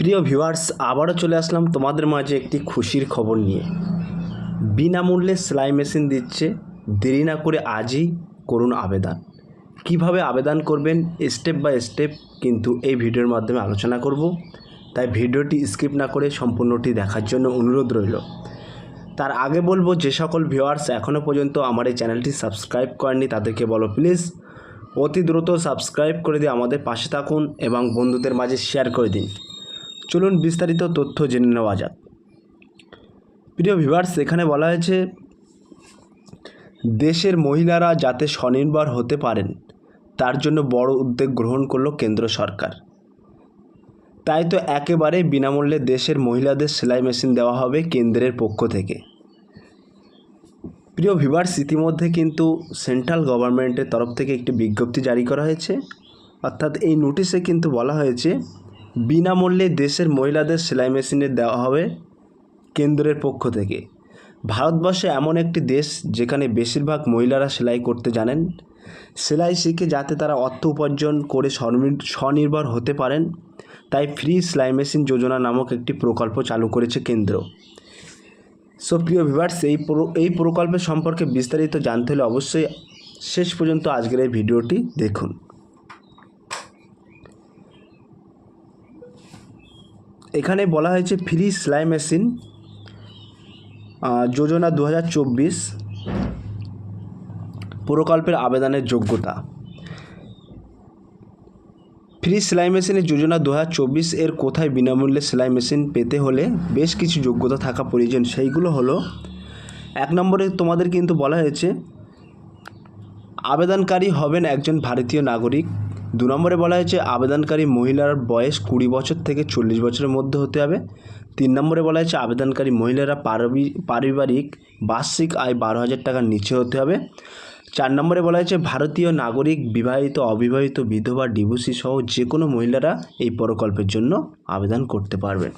প্রিয় ভিউয়ার্স, আবারও চলে আসলাম তোমাদের মাঝে একটি খুশির খবর নিয়ে। বিনামূল্যে সেলাই মেশিন দিচ্ছে, দেরি না করে আজই করুন আবেদন। কীভাবে আবেদন করবেন, স্টেপ বাই স্টেপ কিন্তু এই ভিডিওর মাধ্যমে আলোচনা করব। তাই ভিডিওটি স্কিপ না করে সম্পূর্ণটি দেখার জন্য অনুরোধ রইল। তার আগে বলব, যে সকল ভিউয়ার্স এখনও পর্যন্ত আমার এই চ্যানেলটি সাবস্ক্রাইব করেননি, তাদেরকে বলো প্লিজ। অতি দ্রুত সাবস্ক্রাইব করে দিয়ে আমাদের পাশে থাকুন এবং বন্ধুদের মাঝে শেয়ার করে দিন। চলুন বিস্তারিত তথ্য জেনে নেওয়া যাক। প্রিয় ভিভার্স এখানে বলা হয়েছে, দেশের মহিলারা যাতে স্বনির্ভর হতে পারেন, তার জন্য বড় উদ্যোগ গ্রহণ করল কেন্দ্র সরকার। তাই তো একেবারে বিনামূল্যে দেশের মহিলাদের সেলাই মেশিন দেওয়া হবে কেন্দ্রের পক্ষ থেকে। প্রিয় ভিভার্স ইতিমধ্যে কিন্তু সেন্ট্রাল গভর্নমেন্টের তরফ থেকে একটি বিজ্ঞপ্তি জারি করা হয়েছে। অর্থাৎ এই নোটিশে কিন্তু বলা হয়েছে বিনামূল্যে দেশের মহিলাদের সেলাই মেশিনে দেওয়া হবে কেন্দ্রের পক্ষ থেকে। ভারতবর্ষে এমন একটি দেশ যেখানে বেশিরভাগ মহিলারা সেলাই করতে জানেন। সেলাই শিখে যাতে তারা অর্থ উপার্জন করে স্বনির- স্বনির্ভর হতে পারেন, তাই ফ্রি সেলাই মেশিন যোজনা নামক একটি প্রকল্প চালু করেছে কেন্দ্র। সো, প্রিয় ভিভার্স এই এই প্রকল্পের সম্পর্কে বিস্তারিত জানতে হলে অবশ্যই শেষ পর্যন্ত আজকের এই ভিডিওটি দেখুন। এখানে বলা হয়েছে ফ্রি সেলাই মেশিন যোজনা দু হাজার চব্বিশ, প্রকল্পের আবেদনের যোগ্যতা। ফ্রি সেলাই মেশিনের যোজনা দু হাজার চব্বিশ এর কোথায় বিনামূল্যে সেলাই মেশিন পেতে হলে বেশ কিছু যোগ্যতা থাকা প্রয়োজন। সেইগুলো হলো, এক নম্বরে তোমাদের কিন্তু বলা হয়েছে, আবেদনকারী হবেন একজন ভারতীয় নাগরিক। দু নম্বরে বলা হয়েছে, আবেদনকারী মহিলার বয়স কুড়ি বছর থেকে চল্লিশ বছরের মধ্যে হতে হবে। তিন নম্বরে বলা হয়েছে, আবেদনকারী মহিলারা পারবি- পারিবারিক বার্ষিক আয় বারো হাজার টাকার নিচে হতে হবে। চার নম্বরে বলা হয়েছে, ভারতীয় নাগরিক বিবাহিত, অবিবাহিত বিধবা, ডিভোর্সি সহ যে কোনো মহিলারা এই প্রকল্পের জন্য আবেদন করতে পারবেন।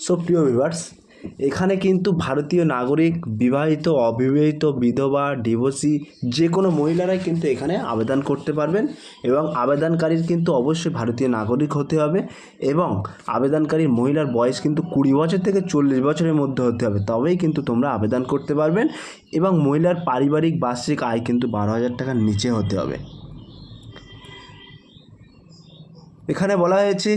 সো, প্রিয় ভিভার্স এখানে কিন্তু ভারতীয় নাগরিক, বিবাহিত, অবিবাহিত, বিধবা, ডিভোর্সি যে কোনো মহিলারাই কিন্তু এখানে আবেদন করতে পারবেন এবং আবেদনকারীর কিন্তু অবশ্যই ভারতীয় নাগরিক হতে হবে এবং আবেদনকারীর মহিলার বয়স কিন্তু কুড়ি বছর থেকে চল্লিশ বছরের মধ্যে হতে হবে, তবেই কিন্তু তোমরা আবেদন করতে পারবেন এবং মহিলার পারিবারিক বার্ষিক আয় কিন্তু বারো হাজার টাকার নিচে হতে হবে। এখানে বলা হয়েছে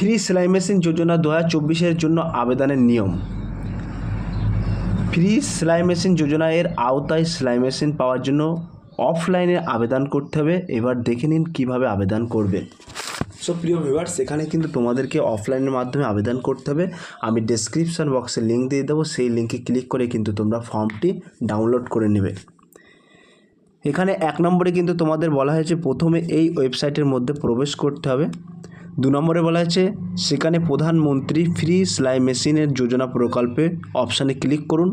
ফ্রি সেলাই মেশিন যোজনা দু হাজার জন্য আবেদনের নিয়ম। ফ্রি সেলাই মেশিন যোজনা এর আওতায় সেলাই মেশিন পাওয়ার জন্য অফলাইনে আবেদন করতে হবে। এবার দেখে নিন কীভাবে আবেদন করবে সো প্রিয় ভিউয়ার্স এখানে কিন্তু তোমাদেরকে অফলাইনের মাধ্যমে আবেদন করতে হবে। আমি ডেসক্রিপশন বক্সে লিঙ্ক দিয়ে দেবো। সেই লিঙ্কে ক্লিক করে কিন্তু তোমরা ফর্মটি ডাউনলোড করে নেবে। এখানে এক নম্বরে কিন্তু তোমাদের বলা হয়েছে, প্রথমে এই ওয়েবসাইটের মধ্যে প্রবেশ করতে হবে। দু নম্বরে বলা হয়েছে, সেখানে প্রধানমন্ত্রী ফ্রি সেলাই মেশিনের যোজনা প্রকল্পে অপশানে ক্লিক করুন।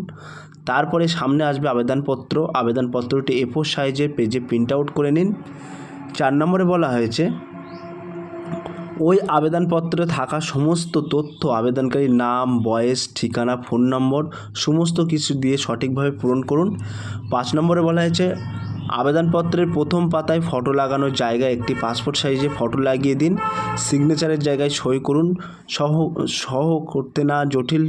তারপরে সামনে আসবে আবেদনপত্র। আবেদনপত্রটি এ ফোর সাইজের পেজে প্রিন্ট আউট করে নিন। চার নম্বরে বলা হয়েছে, ওই আবেদনপত্রে থাকা সমস্ত তথ্য, আবেদনকারীর নাম, বয়স, ঠিকানা, ফোন নম্বর, সমস্ত কিছু দিয়ে সঠিকভাবে পূরণ করুন। পাঁচ নম্বরে বলা হয়েছে আবেদনপত্রের প্রথম পাতায় ফটো লাগানোর জায়গায় একটি পাসপোর্ট সাইজে ফটো লাগিয়ে দিন। সিগনেচারের জায়গায় সই করুন। সহ সহ করতে না জটিল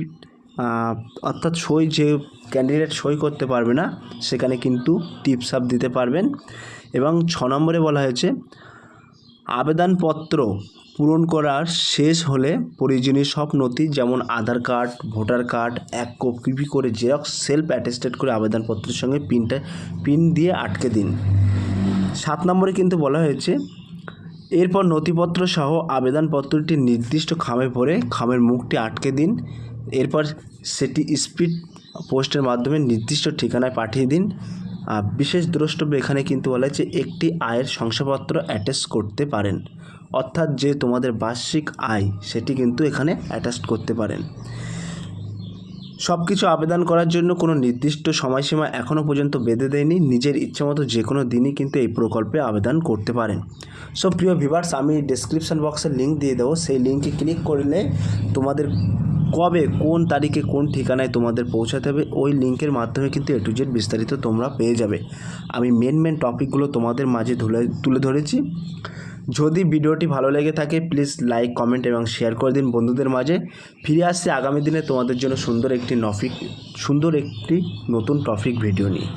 অর্থাৎ সই যে ক্যান্ডিডেট সই করতে পারবে না, সেখানে কিন্তু টিপস আপ দিতে পারবেন। এবং ছ নম্বরে বলা হয়েছে, আবেদনপত্র পূরণ করার শেষ হলে প্রয়োজনীয় সব নথি, যেমন আধার কার্ড, ভোটার কার্ড, এক কপি করে জেরক্স, সেলফ অ্যাটেস্টেড করে আবেদনপত্রের সঙ্গে পিনটা, পিন দিয়ে আটকে দিন। সাত নম্বরে কিন্তু বলা হয়েছে, এরপর নথিপত্র সহ আবেদনপত্রটি নির্দিষ্ট খামে ভরে খামের মুখটি আটকে দিন। এরপর সেটি স্পিড পোস্টের মাধ্যমে নির্দিষ্ট ঠিকানায় পাঠিয়ে দিন। বিশেষ দ্রষ্টব্য এখানে কিন্তু বলা হয়েছে, একটি আয়ের শংসাপত্র অ্যাটাচ করতে পারেন। অর্থাৎ যে তোমাদের বার্ষিক আয়, সেটি কিন্তু এখানে অ্যাটাচ করতে পারেন। সব কিছু আবেদন করার জন্য কোনো নির্দিষ্ট সময়সীমা এখনও পর্যন্ত বেঁধে দেয়নি। নিজের ইচ্ছামতো যে কোনো দিনই কিন্তু এই প্রকল্পে আবেদন করতে পারেন। সো, প্রিয় ভিভার্স আমি ডিসক্রিপশন বক্সে লিঙ্ক দিয়ে দেবো। সেই লিঙ্কে ক্লিক করলে তোমাদের কবে, কোন তারিখে, কোন ঠিকানায় তোমাদের পৌঁছাতে হবে, ওই লিঙ্কের মাধ্যমে কিন্তু এ টু জেড বিস্তারিত তোমরা পেয়ে যাবে। আমি মেন মেন টপিকগুলো তোমাদের মাঝে তুলে ধরেছি। যদি ভিডিওটি ভালো লেগে থাকে প্লিজ লাইক কমেন্ট এবং শেয়ার করে দিন বন্ধুদের মাঝে। ফিরে আসছে আগামী দিনে তোমাদের জন্য সুন্দর একটি নফিক, সুন্দর একটি নতুন টপিক ভিডিও নিয়ে।